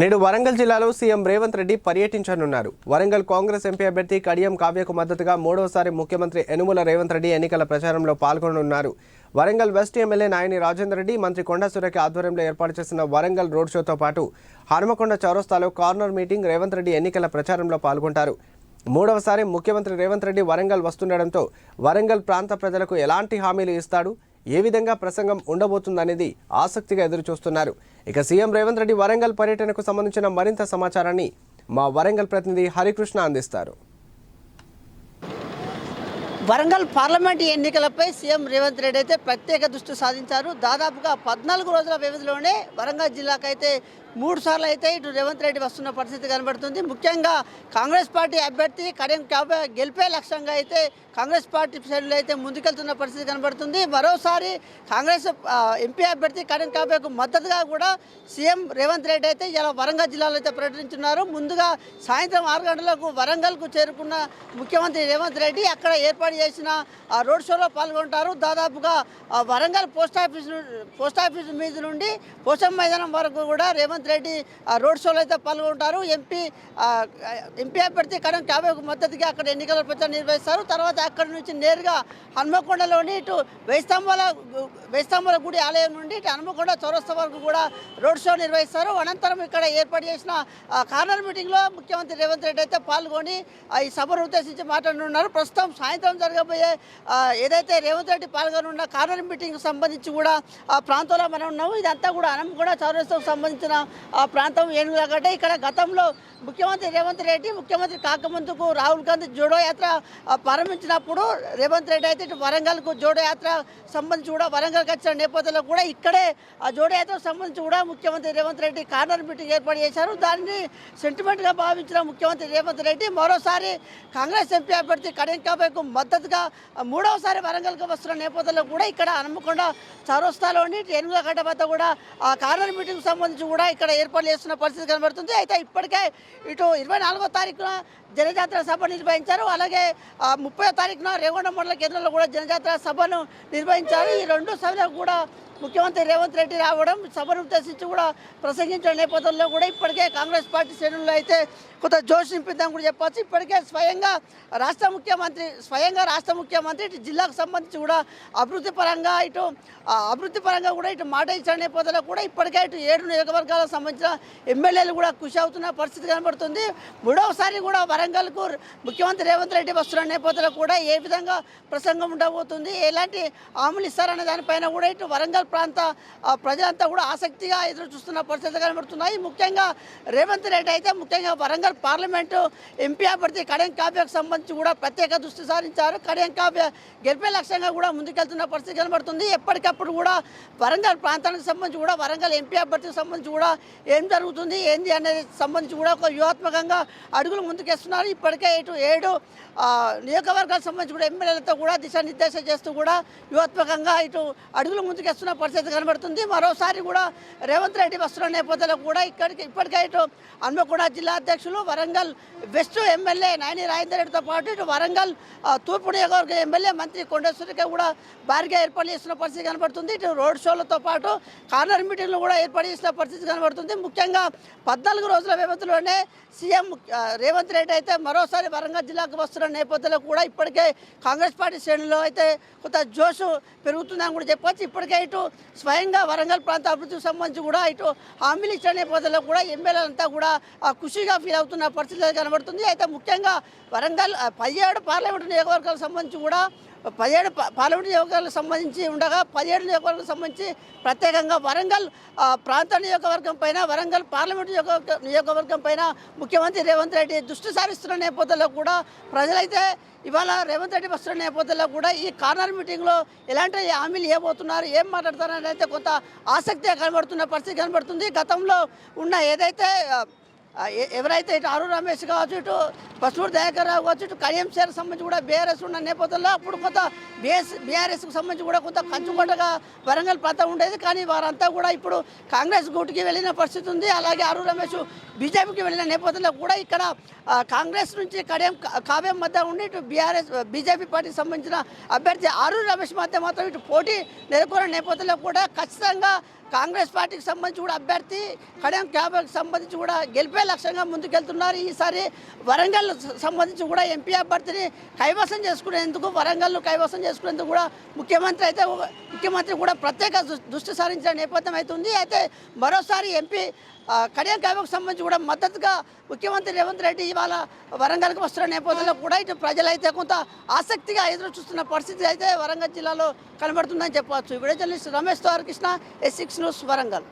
నేడు వరంగల్ జిల్లాలో సీఎం రేవంత్ రెడ్డి పర్యటించనున్నారు. వరంగల్ కాంగ్రెస్ ఎంపీ అభ్యర్థి కడియం కావ్యకు మద్దతుగా మూడవసారి ముఖ్యమంత్రి యనుమల రేవంత్ రెడ్డి ఎన్నికల ప్రచారంలో పాల్గొనున్నారు వరంగల్ వెస్ట్ ఎమ్మెల్యే నాయని రాజేందర్ రెడ్డి మంత్రి కొండా సురేఖ ఆధ్వర్యంలో ఏర్పాటు చేసిన వరంగల్ రోడ్ షోతో పాటు హనుమకొండ చౌరస్తాలో కార్నర్ మీటింగ్ రేవంత్ రెడ్డి ఎన్నికల ప్రచారంలో పాల్గొంటారు. మూడవసారి ముఖ్యమంత్రి రేవంత్ రెడ్డి వరంగల్ వస్తుండటంతో వరంగల్ ప్రాంత ప్రజలకు ఎలాంటి హామీలు ఇస్తాడు? ఏ విధంగా ప్రసంగం ఉండబోతుందనేది ఆసక్తిగా ఎదురుచూస్తున్నారు. ఇక సీఎం రేవంత్ రెడ్డి వరంగల్ పర్యటనకు సంబంధించిన మరింత సమాచారాన్ని మా వరంగల్ ప్రతినిధి హరికృష్ణ అందిస్తారు. వరంగల్ పార్లమెంట్ ఎన్నికలపై సీఎం రేవంత్ రెడ్డి అయితే ప్రత్యేక దృష్టి సాధించారు. దాదాపుగా పద్నాలుగు రోజుల వ్యవధిలోనే వరంగల్ జిల్లాకైతే మూడు సార్లు అయితే ఇటు రేవంత్ రెడ్డి వస్తున్న పరిస్థితి కనబడుతుంది. ముఖ్యంగా కాంగ్రెస్ పార్టీ అభ్యర్థి కడియం కాపే గెలిపే లక్ష్యంగా అయితే కాంగ్రెస్ పార్టీ సైడ్లో అయితే ముందుకెళ్తున్న పరిస్థితి కనబడుతుంది. మరోసారి కాంగ్రెస్ ఎంపీ అభ్యర్థి కడియం కాపేకు మద్దతుగా కూడా సీఎం రేవంత్ రెడ్డి అయితే ఇలా వరంగల్ జిల్లాలో అయితే పర్యటించున్నారు. ముందుగా సాయంత్రం ఆరు గంటలకు వరంగల్కు చేరుకున్న ముఖ్యమంత్రి రేవంత్ రెడ్డి అక్కడ ఏర్పాటు చేసిన రోడ్ షోలో పాల్గొంటారు. దాదాపుగా Warangal post office post office మీద నుండి పోషం మైదానం వరకు కూడా రేవంత్ రెడ్డి ఆ రోడ్ షోలో అయితే పాల్గొంటారు. ఎంపీ ఎంపీ అభ్యర్థి కడం క్యాబేకు మద్దతుగా అక్కడ ఎన్నికల ప్రచారం నిర్వహిస్తారు. తర్వాత అక్కడి నుంచి నేరుగా హన్మకొండలోని ఇటు వేస్తంబాల వేస్తంబాల గుడి ఆలయం నుండి ఇటు హన్మకొండ చౌరస్తా వరకు కూడా రోడ్ షో నిర్వహిస్తారు. అనంతరం ఇక్కడ ఏర్పాటు చేసిన కార్నర్ మీటింగ్లో ముఖ్యమంత్రి రేవంత్ రెడ్డి అయితే పాల్గొని ఈ సభను ఉద్దేశించి మాట్లాడనున్నారు. ప్రస్తుతం సాయంత్రం జరగబోయే ఆ, ఏదైతే రేవంత్ రెడ్డి పాల్గొనున్న కార్నర్ మీటింగ్ సంబంధించి కూడా ఆ ప్రాంతంలో మనం ఉన్నాము. ఇదంతా కూడా కూడా చౌరస్తకు సంబంధించిన ఆ ప్రాంతం ఏనుగులగడ్డ ఇక్కడ గతంలో ముఖ్యమంత్రి రేవంత్ రెడ్డి ముఖ్యమంత్రి కాకముందుకు రాహుల్ గాంధీ జోడో యాత్ర ప్రారంభించినప్పుడు రేవంత్ రెడ్డి అయితే ఇటు వరంగల్కు జోడో యాత్ర సంబంధించి కూడా వరంగల్కి వచ్చిన నేపథ్యంలో కూడా ఇక్కడే ఆ జోడో యాత్రకు సంబంధించి కూడా ముఖ్యమంత్రి రేవంత్ రెడ్డి కార్నర్ మీటింగ్ ఏర్పాటు చేశారు. దానిని సెంటిమెంట్గా భావించిన ముఖ్యమంత్రి రేవంత్ రెడ్డి మరోసారి కాంగ్రెస్ ఎంపీ అభ్యర్థి కడియం మద్దతు మద్దతుగా మూడవసారి వరంగల్కి వస్తున్న నేపథ్యంలో కూడా ఇక్కడ హనుమకొండ చౌరస్తాలోని ఏనుగులగడ్డ వద్ద కూడా ఆ కార్నర్ మీటింగ్ సంబంధించి కూడా ఇక్కడ ఏర్పాటు చేస్తున్న పరిస్థితి కనబడుతుంది. అయితే ఇప్పటికే ఇటు ఇరవై నాలుగో తారీఖున జనజాతర సభ నిర్వహించారు. అలాగే ఆ, ముప్పై తారీఖున రేగొండ మండల కేంద్రంలో కూడా జనజాతర సభను నిర్వహించారు. ఈ రెండు సభలకు కూడా ముఖ్యమంత్రి రేవంత్ రెడ్డి రావడం సభను ఉద్దేశించి కూడా ప్రసంగించిన నేపథ్యంలో కూడా ఇప్పటికే కాంగ్రెస్ పార్టీ శ్రేణుల్లో అయితే కొంత జోష్ నింపిద్దాం కూడా చెప్పవచ్చు. ఇప్పటికే స్వయంగా రాష్ట్ర ముఖ్యమంత్రి స్వయంగా రాష్ట్ర ముఖ్యమంత్రి ఇటు జిల్లాకు సంబంధించి కూడా అభివృద్ధి పరంగా ఇటు అభివృద్ధి పరంగా కూడా ఇటు మాట ఇచ్చిన నేపథ్యంలో కూడా ఇప్పటికే ఇటు ఏడు నియోజకవర్గాలకు సంబంధించిన ఎమ్మెల్యేలు కూడా కృషి అవుతున్న పరిస్థితి కనబడుతుంది. మూడవసారి కూడా వరంగల్కు ముఖ్యమంత్రి రేవంత్ రెడ్డి వస్తున్న నేపథ్యంలో కూడా ఏ విధంగా ప్రసంగం ఉండబోతుంది ఎలాంటి హామీలు ఇస్తారనే దానిపైన కూడా ఇటు వరంగల్ ప్రాంత ప్రజలంతా కూడా ఆసక్తిగా ఎదురు చూస్తున్న పరిస్థితులు కనబడుతున్నాయి. ముఖ్యంగా రేవంత్ రెడ్డి అయితే ముఖ్యంగా వరంగల్ పార్లమెంటు ఎంపీ అభ్యర్థి కడియం కావ్యకు సంబంధించి కూడా ప్రత్యేక దృష్టి సారించారు. కడియం కావ్య గెలిపే లక్ష్యంగా కూడా ముందుకెళ్తున్న పరిస్థితి కనబడుతుంది. ఎప్పటికప్పుడు కూడా వరంగల్ ప్రాంతానికి సంబంధించి కూడా వరంగల్ ఎంపీ అభ్యర్థికి సంబంధించి కూడా ఏం జరుగుతుంది ఏంది అనేది సంబంధించి కూడా ఒక వ్యూహాత్మకంగా అడుగులు ముందుకేస్తున్నారు. ఇప్పటికే ఇటు ఏడు నియోజకవర్గాలకు సంబంధించి కూడా ఎమ్మెల్యేలతో కూడా దిశానిర్దేశం చేస్తూ కూడా వ్యూహాత్మకంగా ఇటు అడుగులు ముందుకేస్తున్న పరిస్థితి కనబడుతుంది. మరోసారి కూడా రేవంత్ రెడ్డి వస్తున్న నేపథ్యంలో కూడా ఇక్కడికి ఇప్పటికే ఇటు హన్మకొండ జిల్లా అధ్యక్షులు వరంగల్ వెస్ట్ ఎమ్మెల్యే నాయని రాజేందర్ రెడ్డితో పాటు ఇటు వరంగల్ తూర్పు నియోజకవర్గ ఎమ్మెల్యే మంత్రి కొండేశ్వరికి కూడా భారీగా ఏర్పాటు చేసిన పరిస్థితి కనబడుతుంది. ఇటు రోడ్ షోలతో పాటు కార్నర్ మీటింగ్లు కూడా ఏర్పాటు చేసిన పరిస్థితి కనబడుతుంది. ముఖ్యంగా పద్నాలుగు రోజుల వ్యవధిలోనే సీఎం రేవంత్ రెడ్డి అయితే మరోసారి వరంగల్ జిల్లాకు వస్తున్న నేపథ్యంలో కూడా ఇప్పటికే కాంగ్రెస్ పార్టీ శ్రేణుల్లో అయితే కొంత జోషు పెరుగుతుందని కూడా చెప్పొచ్చు ఇప్పటికే ఇటు స్వయంగా వరంగల్ ప్రాంత అభివృద్ధికి సంబంధించి కూడా ఇటు హామీలు ఇచ్చిన నేపథ్యంలో కూడా ఎమ్మెల్యేలంతా కూడా ఖుషిగా ఫీల్ అవుతున్న పరిస్థితి కనబడుతుంది. అయితే ముఖ్యంగా వరంగల్ పదిహేడు పార్లమెంటు నియోజకవర్గాలకు సంబంధించి కూడా పదిహేడు పా- పార్లమెంటు నియోజకవర్గాలకు సంబంధించి ఉండగా పదిహేడు నియోజకవర్గాలకు సంబంధించి ప్రత్యేకంగా వరంగల్ ప్రాంత నియోజకవర్గం పైన వరంగల్ పార్లమెంటు నియోజకవర్గ నియోజకవర్గం పైన ముఖ్యమంత్రి రేవంత్ రెడ్డి దృష్టి సారిస్తున్న నేపథ్యంలో కూడా ప్రజలైతే ఇవాళ రేవంత్ రెడ్డి వస్తున్న నేపథ్యంలో కూడా ఈ కార్నర్ మీటింగ్లో ఎలాంటి హామీలు ఏమవుతున్నారు ఏం మాట్లాడతారని అయితే కొంత ఆసక్తిగా కనబడుతున్న పరిస్థితి కనబడుతుంది. గతంలో ఉన్న ఏదైతే ఎవరైతే ఇటు అరుణ్ రమేష్ కావచ్చు ఇటు పసుమూరు దయాకర్ రావు కావచ్చు ఇటు కడియం సంబంధించి కూడా బీఆర్ఎస్ ఉన్న నేపథ్యంలో అప్పుడు కొంత బీఎస్ బీఆర్ఎస్కి సంబంధించి కూడా కొంత కంచుకోటగా వరంగల్ ప్రాంతం ఉండేది. కానీ వారంతా కూడా ఇప్పుడు కాంగ్రెస్ గూటికి వెళ్ళిన పరిస్థితి ఉంది. అలాగే అరు రమేష్ బీజేపీకి వెళ్ళిన నేపథ్యంలో కూడా ఇక్కడ కాంగ్రెస్ నుంచి కడియం కావ్యం మధ్య ఉండి ఇటు బీఆర్ఎస్ బీజేపీ పార్టీకి సంబంధించిన అభ్యర్థి ఆరు రమేష్ మధ్య మాత్రం ఇటు పోటీ నెలకొన్న నేపథ్యంలో కూడా ఖచ్చితంగా కాంగ్రెస్ పార్టీకి సంబంధించి కూడా అభ్యర్థి కడియం క్యాబ్కి సంబంధించి కూడా గెలిపే లక్ష్యంగా ముందుకెళ్తున్నారు. ఈసారి వరంగల్ సంబంధించి కూడా ఎంపీ అభ్యర్థిని కైవసం చేసుకునేందుకు వరంగల్ కైవసం చేసుకునేందుకు కూడా ముఖ్యమంత్రి అయితే ముఖ్యమంత్రి కూడా ప్రత్యేక దృష్టి సారించిన నేపథ్యం అవుతుంది అయితే మరోసారి ఎంపీ కళ్యాణ్ కడియం కావ్యకు సంబంధించి కూడా మద్దతుగా ముఖ్యమంత్రి రేవంత్ రెడ్డి ఇవాళ వరంగల్కి వస్తున్న నేపథ్యంలో కూడా ఇటు ప్రజలైతే కొంత ఆసక్తిగా ఎదురు చూస్తున్న పరిస్థితి అయితే వరంగల్ జిల్లాలో కనబడుతుందని చెప్పవచ్చు. విడుదల journalist Ramesh Krishna S six news Warangal.